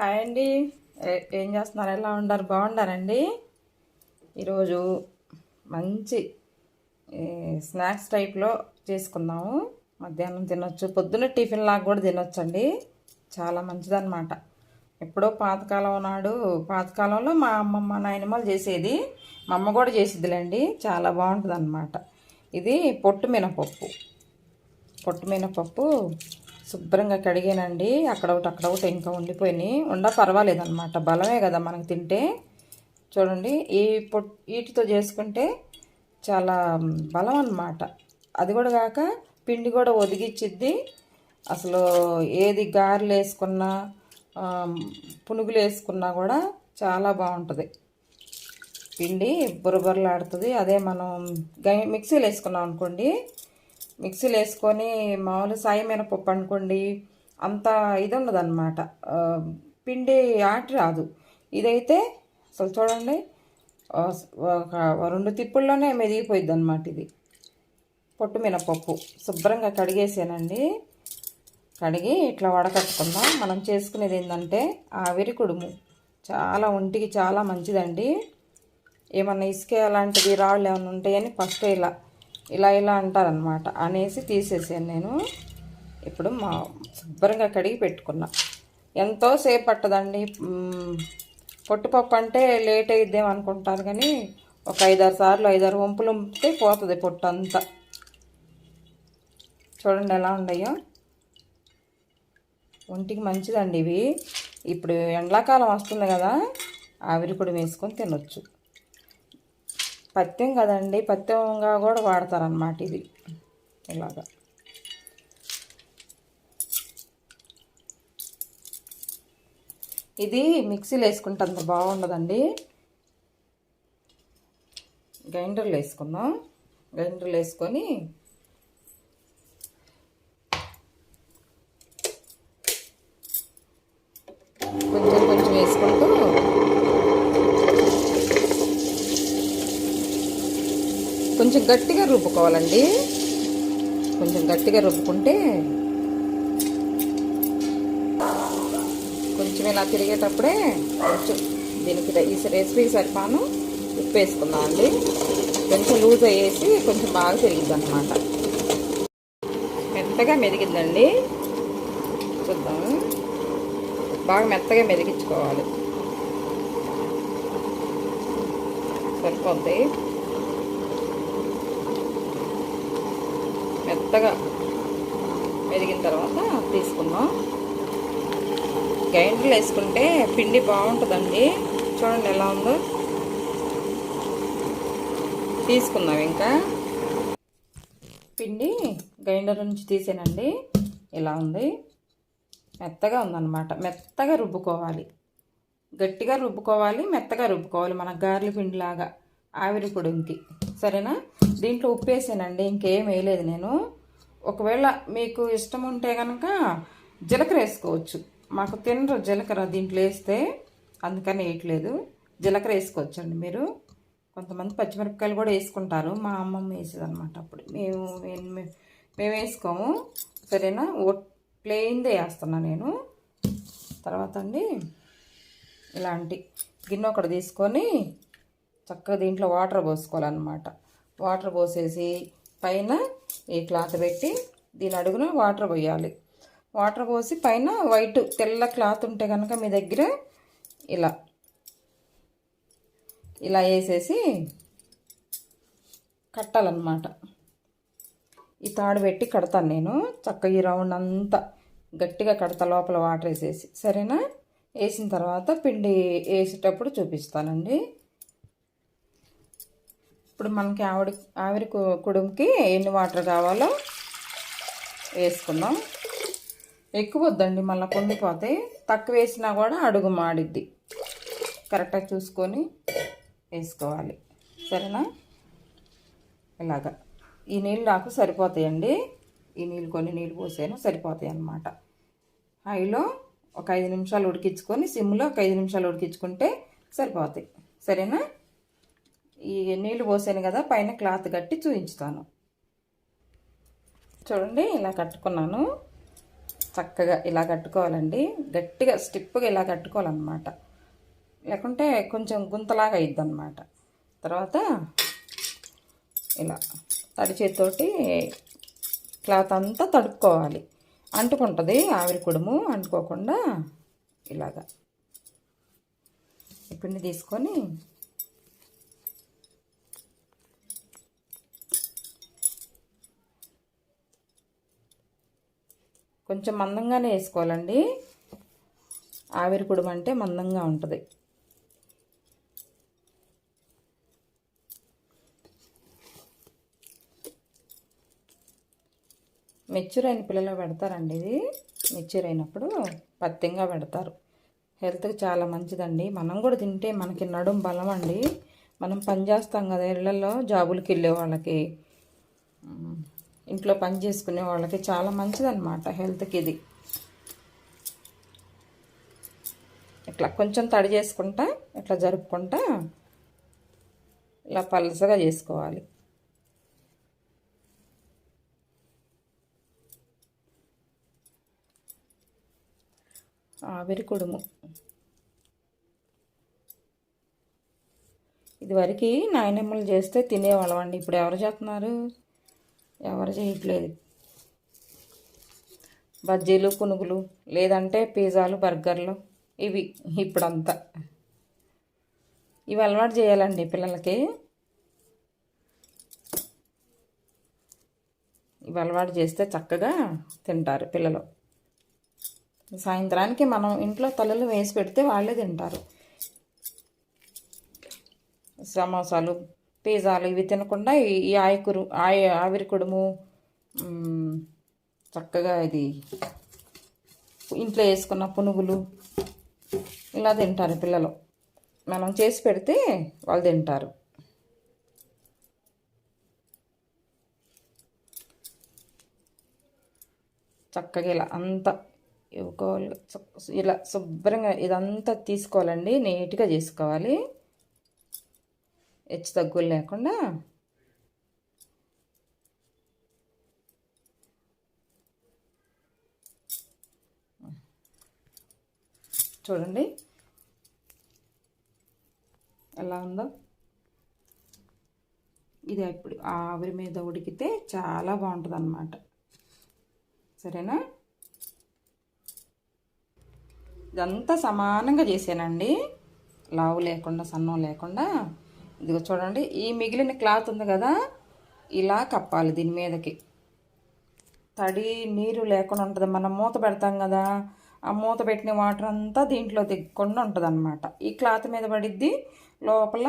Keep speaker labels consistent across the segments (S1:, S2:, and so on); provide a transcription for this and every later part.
S1: Hi అండి. ఏం చేస్తున్నారు? ఎలా ఉన్నారు? బాగున్నారండి? ఈరోజు మంచి స్నాక్స్ టైప్లో చేసుకుందాము. మధ్యాహ్నం తినొచ్చు. పొద్దున్న టిఫిన్ లాగా కూడా తినొచ్చండి. చాలా మంచిదన్నమాట. ఎప్పుడో పాతకాలం నాడు పాతకాలంలో మా అమ్మమ్మ నాయనమ్మలు చేసేది. మా అమ్మ కూడా చేసిద్దిలేండి. చాలా బాగుంటుంది ఇది పొట్టు మినపప్పు. పొట్టు మినపప్పు శుభ్రంగా కడిగానండి. అక్కడ ఒకటి అక్కడ ఒకటి ఇంకా ఉండిపోయినాయి. ఉండ పర్వాలేదన్నమాట. బలమే కదా మనకు తింటే. చూడండి ఈ పొట్ వీటితో చేసుకుంటే చాలా బలం అన్నమాట. అది కూడా కాక పిండి కూడా ఒదిగిచ్చిద్ది. అసలు ఏది గారెలు వేసుకున్నా పునుగులు వేసుకున్నా కూడా చాలా బాగుంటుంది. పిండి బురబురలాడుతుంది. అదే మనం గ మిక్సీలో వేసుకున్నాం అనుకోండి మిక్సీలో వేసుకొని మామూలు సాయి మినపప్పు అనుకోండి అంత ఇది ఉండదన్నమాట పిండి ఆటి రాదు. ఇదైతే అసలు చూడండి ఒక రెండు తిప్పుల్లోనే మెదిగిపోయింది అనమాట ఇది. పొట్టు మినపప్పు శుభ్రంగా కడిగేసానండి. కడిగి ఇట్లా వడకట్టుకుందాం. మనం చేసుకునేది ఏంటంటే ఆవిరి కుడుము. చాలా ఒంటికి చాలా మంచిదండి. ఏమన్నా ఇసుక అలాంటివి రాళ్ళు ఏమైనా ఉంటాయని ఫస్ట్ ఇలా ఇలా ఇలా అంటారనమాట అనేసి తీసేసాను నేను. ఇప్పుడు మా శుభ్రంగా కడిగి పెట్టుకున్నా. ఎంతోసేపు పట్టదండి. పొట్టుపప్పు అంటే లేట్ అయిద్దేమో అనుకుంటారు కానీ ఒక ఐదారు సార్లు ఐదారు వంపులు ఉంపితే పోతుంది పొట్టు అంతా చూడండి ఎలా ఉన్నాయో. ఒంటికి మంచిదండి ఇవి. ఇప్పుడు ఎండాకాలం వస్తుంది కదా ఆవిరి కూడా వేసుకొని తినొచ్చు. పత్యం కదండి పత్యంగా కూడా వాడతారనమాట ఇది. ఇలాగా. ఇది మిక్సీలో వేసుకుంటే అంత బాగుండదండి. గ్రైండర్లో వేసుకుందాం. గ్రైండర్లో వేసుకొని కొంచెం కొంచెం వేసుకుంటూ కొంచెం గట్టిగా రుబ్బుకోవాలండి. కొంచెం గట్టిగా రుబ్బుకుంటే కొంచెం ఇలా తిరిగేటప్పుడే కొంచెం దీనికి ఈ రెసిపీకి సరిపాను. ఉప్పు వేసుకుందాం అండి. కొంచెం లూజ్ అయ్యేసి కొంచెం బాగా తిరిగిద్ది అనమాట మెత్తగా మెదిగిద్దండి చూద్దాం. బాగా మెత్తగా మెదిగించుకోవాలి సరిపోద్ది. మెత్తగా మెదిగిన తర్వాత తీసుకుందాం. గ్రైండర్లు వేసుకుంటే పిండి బాగుంటుందండి. చూడండి ఎలా ఉందో. తీసుకుందాం ఇంకా. పిండి గ్రైండర్ నుంచి తీసానండి. ఇలా ఉంది. మెత్తగా ఉందన్నమాట. మెత్తగా రుబ్బుకోవాలి. గట్టిగా రుబ్బుకోవాలి మెత్తగా రుబ్బుకోవాలి మన గార్లి పిండిలాగా. ఆవిరి పొడికి. సరేనా? దీంట్లో ఉప్పు వేసానండి ఇంకేం వేయలేదు నేను. ఒకవేళ మీకు ఇష్టం ఉంటే కనుక జీలకర్ర వేసుకోవచ్చు. మాకు తినరు జీలకర్ర దీంట్లో వేస్తే అందుకని వేయట్లేదు. జీలకర్ర వేసుకోవచ్చండి మీరు. కొంతమంది పచ్చిమిరపకాయలు కూడా వేసుకుంటారు. మా అమ్మమ్మ వేసేది అనమాట అప్పుడు. మేము మేము- మేము వేసుకోము. సరేనా? ఓ ప్లెయిన్దే వేస్తున్నా నేను. తర్వాత అండి ఇలాంటి గిన్నె ఒకటి తీసుకొని చక్కగా దీంట్లో వాటర్ పోసుకోవాలన్నమాట. వాటర్ పోసేసి పైన ఈ క్లాత్ పెట్టి దీని అడుగున వాటర్ పోయాలి. వాటర్ పోసి పైన వైట్ తెల్ల క్లాత్ ఉంటే కనుక మీ దగ్గర ఇలా ఇలా వేసేసి కట్టాలన్నమాట. ఈ తాడు పెట్టి కడతాను నేను. చక్కగా ఈ రౌండ్ అంతా గట్టిగా కడతా లోపల వాటర్ వేసేసి. సరేనా? వేసిన తర్వాత పిండి వేసేటప్పుడు చూపిస్తానండి. ఇప్పుడు మనకి ఆవిడ ఆవిరి కు- కుడుంకి ఎన్ని వాటర్ కావాలో వేసుకుందాం. ఎక్కువ వద్దండి మళ్ళీ పొంగిపోతాయి తక్కువ వేసినా కూడా అడుగు మాడిద్ది. కరెక్ట్గా చూసుకొని వేసుకోవాలి. సరేనా? ఇలాగా. ఈ నీళ్ళు నాకు సరిపోతాయండి. ఈ నీళ్ళు కొన్ని నీళ్ళు పోసాను సరిపోతాయి అన్నమాట. హైలో ఒక ఐదు నిమిషాలు ఉడికించుకొని సిమ్లో ఒక ఐదు నిమిషాలు ఉడికించుకుంటే సరిపోతాయి. సరేనా? ఈ నీళ్ళు పోసాను కదా పైన క్లాత్ కట్టి చూపించుతాను చూడండి ఇలా కట్టుకున్నాను. చక్కగా ఇలా కట్టుకోవాలండి. గట్టిగా స్టిప్గా ఇలా కట్టుకోవాలన్నమాట. లేకుంటే కొంచెం గుంతలాగా అయిద్ది అనమాట తర్వాత ఇలా తడి చేతితోటి క్లాత్ అంతా తడుపుకోవాలి. అంటుకుంటుంది ఆవిరి కుడుము అంటుకోకుండా ఇలాగా. ఈ పిండి తీసుకొని కొంచెం మందంగానే వేసుకోవాలండి. ఆవిరి కుడుము అంటే మందంగా ఉంటుంది. మెచ్యూర్ అయిన పిల్లలు పెడతారండి ఇది. మెచ్యూర్ అయినప్పుడు పత్యంగా పెడతారు. హెల్త్కి చాలా మంచిదండి. మనం కూడా తింటే మనకి నడుం బలం అండి. మనం పని చేస్తాం కదా ఇళ్ళలో జాబులకి వెళ్ళే వాళ్ళకి. ఇంట్లో పని చేసుకునే వాళ్ళకి చాలా మంచిదన్నమాట హెల్త్కి ఇది. ఇట్లా కొంచెం తడి చేసుకుంటా ఇట్లా జరుపుకుంటా ఇలా పలసగా చేసుకోవాలి. ఆవిరి కుడుము. ఇదివరకు నాయనమ్మలు చేస్తే తినేవాళ్ళం అండి ఇప్పుడు ఎవరు చేస్తున్నారు? ఎవరు చేయట్లేదు. బజ్జీలు పునుగులు లేదంటే పిజ్జాలు బర్గర్లు ఇవి ఇప్పుడంతా. ఇవి అలవాటు చేయాలండి పిల్లలకి. ఇవి అలవాటు చేస్తే చక్కగా తింటారు పిల్లలు. సాయంత్రానికి మనం ఇంట్లో తలలు వేసి పెడితే వాళ్ళే తింటారు. సమోసాలు పిజ్జాలు ఇవి తినకుండా ఈ- ఆయకురు ఆయ ఆవిరి కుడుము చక్కగా ఇది ఇంట్లో వేసుకున్న పునుగులు ఇలా తింటారు పిల్లలు. మనం చేసి పెడితే వాళ్ళు తింటారు. చక్కగా ఇలా అంతా ఇవ్వుకోవాలి. ఇలా శుభ్రంగా ఇదంతా తీసుకోవాలండి. నీట్గా చేసుకోవాలి. హెచ్చు తగ్గులు లేకుండా చూడండి. ఎలా ఉందో. ఇది ఇప్పుడు ఆవిరి మీద ఉడికితే చాలా బాగుంటుంది అన్నమాట సరేనా? ఇదంతా సమానంగా చేసానండి. లావు లేకుండా సన్నం లేకుండా ఇదిగో చూడండి ఈ మిగిలిన క్లాత్ ఉంది కదా ఇలా కప్పాలి దీని మీదకి. తడి నీరు లేకుండా ఉంటుంది. మనం మూత పెడతాం కదా ఆ మూత పెట్టిన వాటర్ అంతా దీంట్లో దిగకుండా ఉంటుంది అనమాట ఈ క్లాత్ మీద పడిద్ది లోపల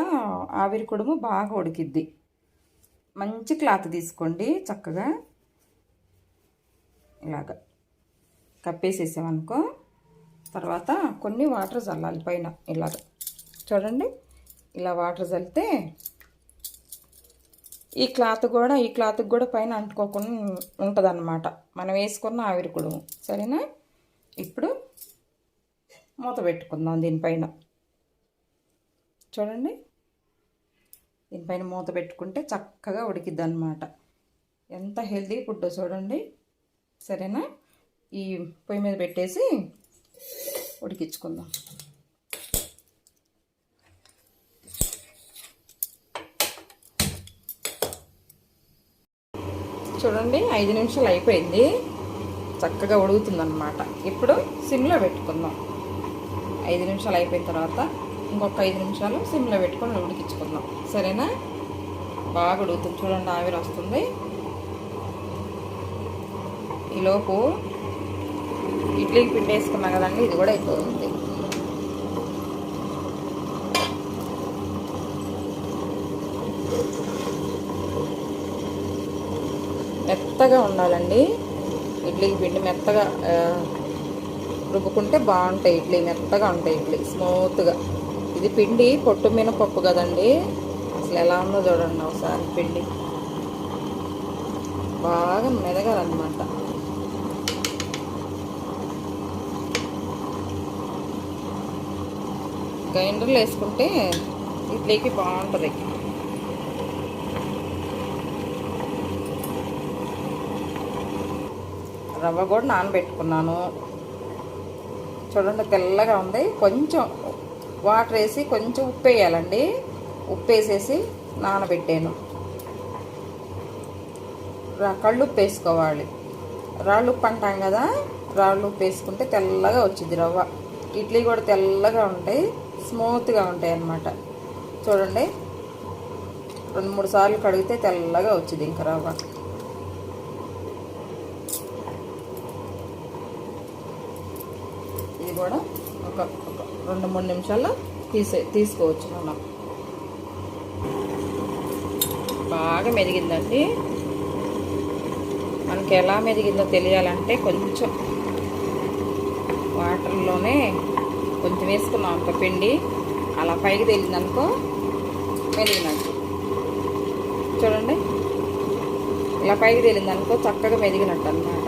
S1: ఆవిరి కుడుము బాగా ఉడికిద్ది. మంచి క్లాత్ తీసుకోండి చక్కగా. ఇలాగ కప్పేసేసామనుకో తర్వాత కొన్ని వాటర్ చల్లాలి పైన ఇలాగ. చూడండి ఇలా వాటర్ చల్లితే ఈ క్లాత్ కూడా ఈ క్లాత్కి కూడా పైన అంటుకోకుండా ఉంటుంది మనం వేసుకున్న ఆవిరి కుడుము సరేనా? ఇప్పుడు మూత పెట్టుకుందాం దీనిపైన. చూడండి. దీనిపైన మూత పెట్టుకుంటే చక్కగా ఉడికిద్ది అనమాట ఎంత హెల్తీ ఫుడ్ చూడండి. సరేనా? ఈ పొయ్యి మీద పెట్టేసి ఉడికించుకుందాం. చూడండి ఐదు నిమిషాలు అయిపోయింది. చక్కగా ఉడుగుతుందన్నమాట ఇప్పుడు సిమ్లో పెట్టుకుందాం. ఐదు నిమిషాలు అయిపోయిన తర్వాత ఇంకొక ఐదు నిమిషాలు సిమ్లో పెట్టుకొని ఉడికించుకుందాం. సరేనా? బాగా ఉడుగుతుంది చూడండి ఆవిరి వస్తుంది. ఈలోపు ఇడ్లీకి పిండి వేసుకున్నా కదండి ఇది కూడా అయిపోతుంది. మెత్తగా ఉండాలండి. ఇడ్లీకి పిండి మెత్తగా రుబ్బుకుంటే బాగుంటాయి ఇడ్లీ మెత్తగా ఉంటాయి ఇడ్లీ స్మూత్గా. ఇది పిండి పొట్టు మినపప్పు కదండి. అసలు ఎలా ఉందో చూడండి ఒకసారి పిండి. బాగా మెదగాలన్నమాట. గ్రైండర్లో వేసుకుంటే ఇడ్లీకి బాగుంటుంది. రవ్వ కూడా నానబెట్టుకున్నాను. చూడండి తెల్లగా ఉంది. కొంచెం వాటర్ వేసి కొంచెం ఉప్పు వేయాలండి. ఉప్పు వేసేసి నానబెట్టాను. కళ్ళు ఉప్పు వేసుకోవాలి. రాళ్ళు ఉప్పు అంటాం కదా రాళ్ళు ఉప్పు వేసుకుంటే తెల్లగా వచ్చింది రవ్వ. ఇడ్లీ కూడా తెల్లగా ఉంటాయి స్మూత్గా ఉంటాయి అన్నమాట. చూడండి రెండు మూడు సార్లు కడిగితే తెల్లగా వచ్చింది ఇంకా రవ్వ ఇది కూడా ఒక ఒక రెండు మూడు నిమిషాల్లో తీసే తీసుకోవచ్చు మనం. బాగా మెదిగిందండి. మనకి ఎలా మెదిగిందో తెలియాలంటే కొంచెం వాటర్లోనే కొంచెం వేసుకున్నాం అంత పిండి. అలా పైకి తేలిందనుకో మెదిగినట్టు. చూడండి. ఇలా పైకి తేలిందనుకో చక్కగా మెదిగినట్టు అనమాట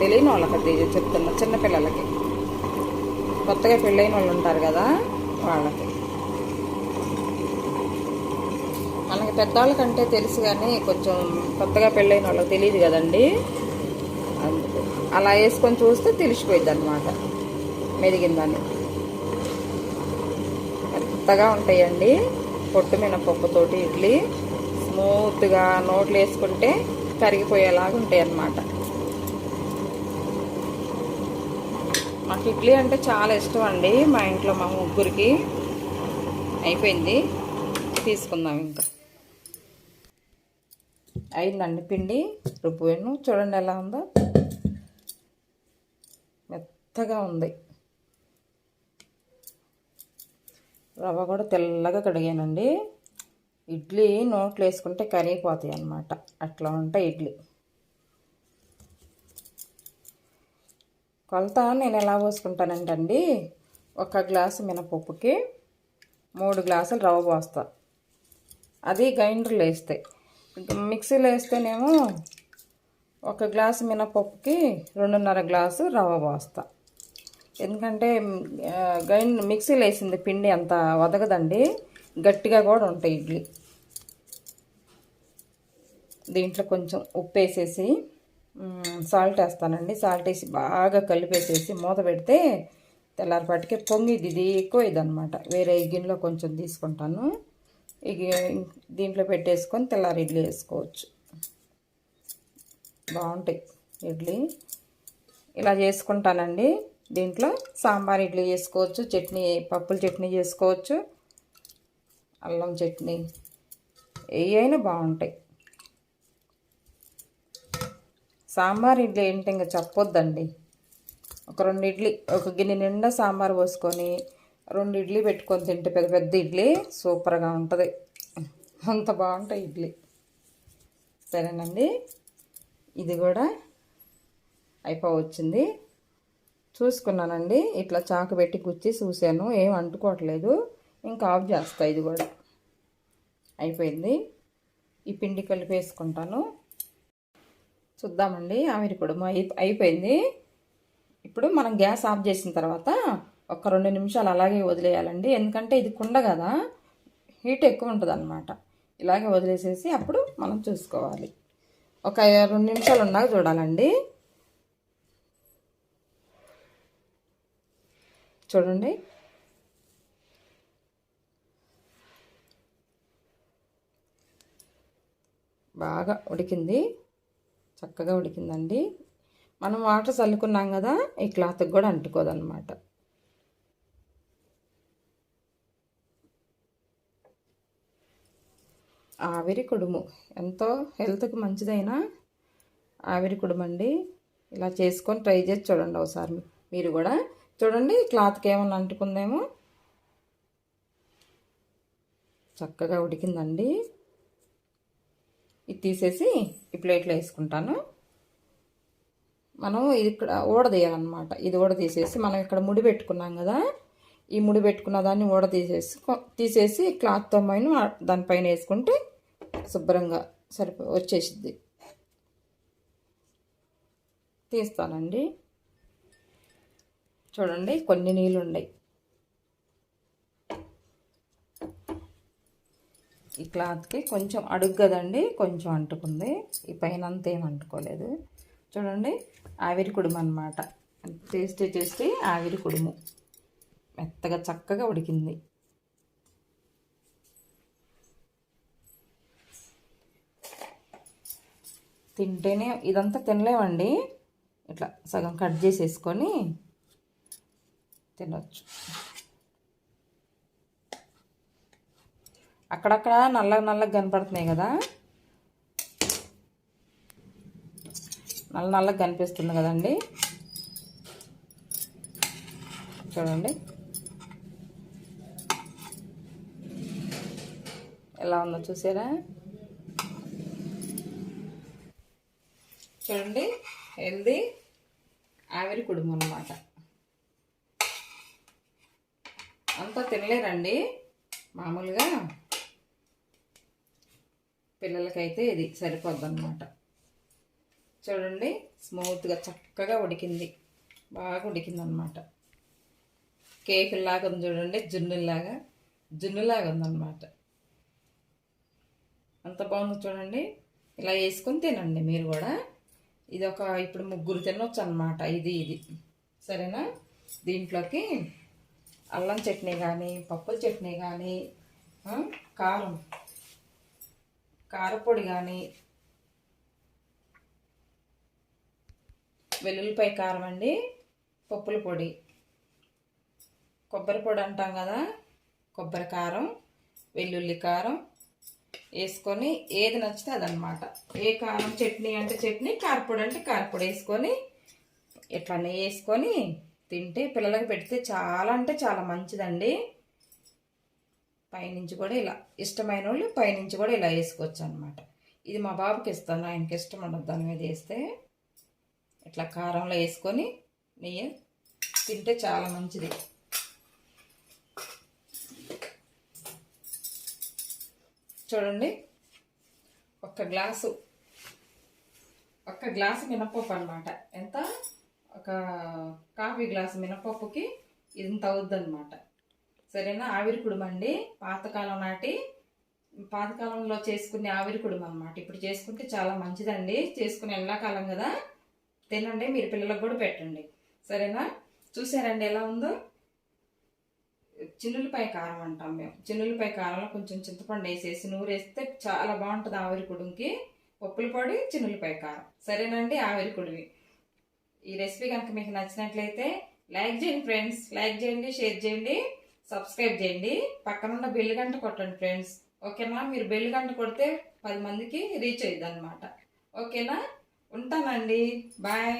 S1: తెలియని వాళ్ళకి చెప్తున్నా చిన్నపిల్లలకి. కొత్తగా పెళ్ళైన వాళ్ళు ఉంటారు కదా వాళ్ళకి. మనకి పెద్దవాళ్ళకంటే తెలుసు కానీ కొంచెం కొత్తగా పెళ్ళైన వాళ్ళకి తెలియదు కదండి. అందుకు అలా వేసుకొని చూస్తే తెలిసిపోయింది అనమాట మెదిగిందని. మెత్తగా ఉంటాయండి. పొట్టు మినపప్పుతోటి ఇడ్లీ. స్మూత్గా నోట్లు వేసుకుంటే కరిగిపోయేలాగా ఉంటాయి అన్నమాట మాకు ఇడ్లీ అంటే చాలా ఇష్టం అండి. మా ఇంట్లో మా ముగ్గురికి. అయిపోయింది. తీసుకుందాం ఇంకా. అయిందండి పిండి. రుబ్బును చూడండి ఎలా ఉందో. మెత్తగా ఉంది. రవ్వ కూడా తెల్లగా కడిగానండి. ఇడ్లీ నోట్లో వేసుకుంటే కరిగిపోతాయి అన్నమాట. అట్లా ఉంటాయి ఇడ్లీ. కొలత నేను ఎలా పోసుకుంటానంటండి ఒక గ్లాసు మినపప్పుకి మూడు గ్లాసులు రవ్వ పోస్తా. అది గ్రైండర్లో వేస్తే. మిక్సీలో వేస్తేనేమో ఒక గ్లాసు మినపప్పుకి రెండున్నర గ్లాసు రవ్వ పోస్తా. ఎందుకంటే గ్రైండ్ మిక్సీలో వేసింది పిండి అంత వదగదండి గట్టిగా కూడా ఉంటాయి ఇడ్లీ. దీంట్లో కొంచెం ఉప్పు వేసేసి సాల్ట్ వేస్తానండి. సాల్ట్ వేసి బాగా కలిపేసేసి మూత పెడితే తెల్లారిపాటికి పొంగిది ఇది ఎక్కువ ఇదనమాట వేరే గిన్నెలో కొంచెం తీసుకుంటాను. ఇక దీంట్లో పెట్టేసుకొని తెల్లారి ఇడ్లీ వేసుకోవచ్చు. బాగుంటాయి ఇడ్లీ. ఇలా చేసుకుంటానండి. దీంట్లో సాంబార్ ఇడ్లీ చేసుకోవచ్చు చట్నీ పప్పుల చట్నీ చేసుకోవచ్చు అల్లం చట్నీ ఏ అయినా బాగుంటాయి. సాంబార్ ఇడ్లీ ఏంటి ఇంకా చెప్పొద్దండి. ఒక రెండు ఇడ్లీ ఒక గిన్నె నిండా సాంబార్ పోసుకొని రెండు ఇడ్లీ పెట్టుకొని తింటే పెద్ద పెద్ద ఇడ్లీ సూపర్గా ఉంటుంది. అంత బాగుంటాయి ఇడ్లీ. సరేనండి? ఇది కూడా అయిపోవచ్చింది. చూసుకున్నానండి. ఇట్లా చాకు పెట్టి గుచ్చి చూశాను. ఏం అంటుకోవట్లేదు. ఇంకా ఆఫ్ చేస్తా ఇది కూడా. అయిపోయింది. ఈ పిండి కలిపేసుకుంటాను. చూద్దామండి. ఆవిరి కూడా అయిపోయింది. ఇప్పుడు మనం గ్యాస్ ఆఫ్ చేసిన తర్వాత ఒక రెండు నిమిషాలు అలాగే వదిలేయాలండి. ఎందుకంటే ఇది కుండ కదా. హీట్ ఎక్కువ ఉంటుంది అనమాట ఇలాగే వదిలేసేసి అప్పుడు మనం చూసుకోవాలి. ఒక రెండు నిమిషాలు ఉన్నాక చూడాలండి. చూడండి. బాగా ఉడికింది. చక్కగా ఉడికిందండి. మనం వాటర్ చల్లుకున్నాం కదా ఈ క్లాత్కి కూడా అంటుకోదన్నమాట ఆవిరి కుడుము. ఎంతో హెల్త్కి మంచిదైన ఆవిరి కుడుము అండి ఇలా చేసుకొని ట్రై చేసి చూడండి ఒకసారి మీరు కూడా. చూడండి క్లాత్కి ఏమన్నా అంటుకుందేమో. చక్కగా ఉడికిందండి. ఇది తీసేసి ఈ ప్లేట్లో వేసుకుంటాను. మనం ఇది ఇక్కడ ఓడదీయాలన్నమాట ఇది ఊడ తీసేసి మనం ఇక్కడ ముడి పెట్టుకున్నాం కదా ఈ ముడి పెట్టుకున్న దాన్ని ఊడ తీసేసి తీసేసి క్లాత్తో పైన దానిపైన వేసుకుంటే శుభ్రంగా సరిపో వచ్చేసిద్ది. తీస్తానండి. చూడండి కొన్ని నీళ్ళు ఉన్నాయి ఈ క్లాత్కి కొంచెం అడుగు కదండి కొంచెం అంటుకుంది. ఈ పైన అంతేం ఏం అంటుకోలేదు. చూడండి ఆవిరి కుడుము అనమాట టేస్టీ టేస్టీ ఆవిరి కుడుము. మెత్తగా చక్కగా ఉడికింది. తింటేనే ఇదంతా తినలేమండి. ఇట్లా సగం కట్ చేసేసుకొని తినొచ్చు. అక్కడక్కడ నల్లగా నల్లగా కనపడుతున్నాయి కదా. నల్ల నల్లగా కనిపిస్తుంది కదండి. చూడండి. ఎలా ఉందో చూసారా? చూడండి. హెల్దీ ఆవిరి కుడుము అనమాట అంతా తినలేరండి. మామూలుగా పిల్లలకైతే ఇది సరిపోద్దన్నమాట. చూడండి స్మూత్గా చక్కగా ఉడికింది. బాగా ఉడికిందనమాట కేకుల్లాగా ఉంది చూడండి జున్నులాగా జున్నులాగా ఉందన్నమాట. అంత బాగుంది చూడండి. ఇలా వేసుకొని తినండి మీరు కూడా. ఇది ఒక ఇప్పుడు ముగ్గురు తినొచ్చు అనమాట ఇది ఇది. సరేనా? దీంట్లోకి అల్లం చట్నీ కానీ పప్పుల చట్నీ కానీ కారం. కారపొడి కానీ వెల్లుల్లిపాయ కారం అండి పప్పుల పొడి. కొబ్బరి పొడి అంటాం కదా కొబ్బరి కారం వెల్లుల్లి కారం వేసుకొని ఏది నచ్చితే అదనమాట ఏ కారం చట్నీ అంటే చట్నీ కారపొడి అంటే కారపొడి వేసుకొని ఇట్లా వేసుకొని తింటే పిల్లలకి పెడితే చాలా అంటే చాలా మంచిదండి. పైనుంచి కూడా ఇలా ఇష్టమైన వాళ్ళు పైనుంచి కూడా ఇలా వేసుకోవచ్చు అనమాట ఇది మా బాబుకి ఇస్తాను ఆయనకి ఇష్టం ఉండదు దాని మీద వేస్తే. ఇట్లా కారంలో వేసుకొని నెయ్యి తింటే చాలా మంచిది. చూడండి ఒక్క గ్లాసు ఒక్క గ్లాసు మినపప్పు అనమాట ఎంత? ఒక కాఫీ గ్లాసు మినపప్పుకి ఇంత అవుద్ది అనమాట సరేనా? ఆవిరి కుడుమండి. పాతకాలం నాటి పాతకాలంలో చేసుకునే ఆవిరి కుడుము అనమాట ఇప్పుడు చేసుకుంటే చాలా మంచిదండి. చేసుకునే ఎండాకాలం కదా. తినండి మీరు పిల్లలకు కూడా పెట్టండి. సరేనా? చూసారండి ఎలా ఉందో? చిన్నులపాయ కారం అంటాం మేము. చిన్నులపాయ కారంలో కొంచెం చింతపండు వేసేసి నూరేస్తే చాలా బాగుంటుంది ఆవిరి కుడుంకి పప్పులు పొడి చిన్నులపాయ కారం. సరేనండి ఆవిరి కుడివి ఈ రెసిపీ కనుక మీకు నచ్చినట్లయితే లైక్ చేయండి ఫ్రెండ్స్. లైక్ చేయండి షేర్ చేయండి. సబ్స్క్రైబ్ చేయండి. పక్కనున్న బెల్ గంట కొట్టండి ఫ్రెండ్స్ ఓకేనా? మీరు బెల్ గంట కొడితే పది మందికి రీచ్ అయ్యిద్ది అనమాట ఓకేనా? ఉంటానండి. బాయ్